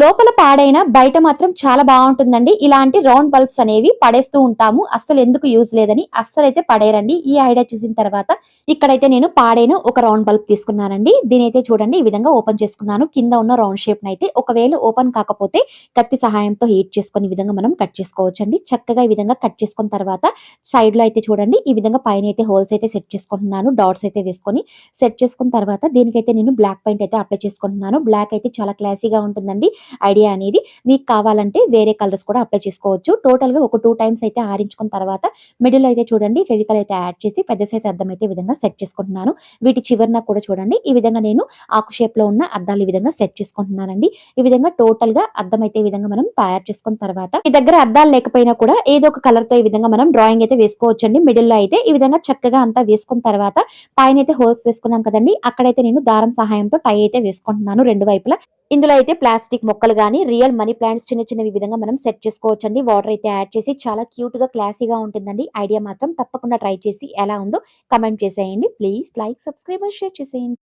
లోపల పాడైన బయట మాత్రం చాలా బాగుంటుందండి. ఇలాంటి రౌండ్ బల్బ్స్ అనేవి పడేస్తూ ఉంటాము. అస్సలు ఎందుకు యూజ్ లేదని అస్సలైతే అయితే పడేరండి ఈ ఐడియా చూసిన తర్వాత ఇక్కడైతే నేను పాడైన ఒక రౌండ్ బల్బ్ తీసుకున్నానండి. దీని అయితే చూడండి ఈ విధంగా ఓపెన్ చేసుకున్నాను. కింద ఉన్న రౌండ్ షేప్ అయితే ఒకవేళ ఓపెన్ కాకపోతే కత్తి సహాయంతో హీట్ చేసుకుని ఈ విధంగా మనం కట్ చేసుకోవచ్చు అండి చక్కగా ఈ విధంగా కట్ చేసుకున్న తర్వాత సైడ్లో అయితే చూడండి ఈ విధంగా పైన అయితే హోల్స్ అయితే సెట్ చేసుకుంటున్నాను. డాట్స్ అయితే వేసుకొని సెట్ చేసుకున్న తర్వాత దీనికైతే నేను బ్లాక్ పెయింట్ అయితే అప్లై చేసుకుంటున్నాను. బ్లాక్ అయితే చాలా క్లాసీగా ఉంటుందండి. ఐడియా అనేది మీకు కావాలంటే వేరే కలర్స్ కూడా అప్లై చేసుకోవచ్చు. టోటల్గా ఒక టూ టైమ్స్ అయితే ఆరించుకున్న తర్వాత మిడిల్ అయితే చూడండి ఫెవికల్ అయితే యాడ్ చేసి పెద్ద సైజ్ అద్దం అయితే విధంగా సెట్ చేసుకుంటున్నాను. వీటి చివరన కూడా చూడండి ఈ విధంగా నేను ఆకు షేప్లో ఉన్న అద్దాలు ఈ విధంగా సెట్ చేసుకుంటున్నానండి. ఈ విధంగా టోటల్గా అద్దం అయితే ఈ విధంగా మనం తయారు చేసుకున్న తర్వాత మీ దగ్గర అద్దాలు లేకపోయినా కూడా ఏదో ఒక కలర్తో ఈ విధంగా మనం డ్రాయింగ్ అయితే వేసుకోవచ్చు అండి మిడిల్లో అయితే ఈ విధంగా చక్కగా అంతా వేసుకున్న తర్వాత పైన అయితే హోల్స్ వేసుకున్నాం కదండి అక్కడైతే నేను దారం సహాయంతో టై అయితే వేసుకుంటున్నాను రెండు వైపులా. ఇందులో అయితే ప్లాస్టిక్ మొక్కలు కానీ రియల్ మనీ ప్లాంట్స్ చిన్న చిన్నవి విధంగా మనం సెట్ చేసుకోవచ్చు అండి వాటర్ అయితే యాడ్ చేసి చాలా క్యూట్గా క్లాసీగా ఉంటుందండి. ఐడియా మాత్రం తప్పకుండా ట్రై చేసి ఎలా ఉందో కమెంట్ చేసేయండి. ప్లీజ్ లైక్ సబ్స్క్రైబ్ షేర్ చేసేయండి.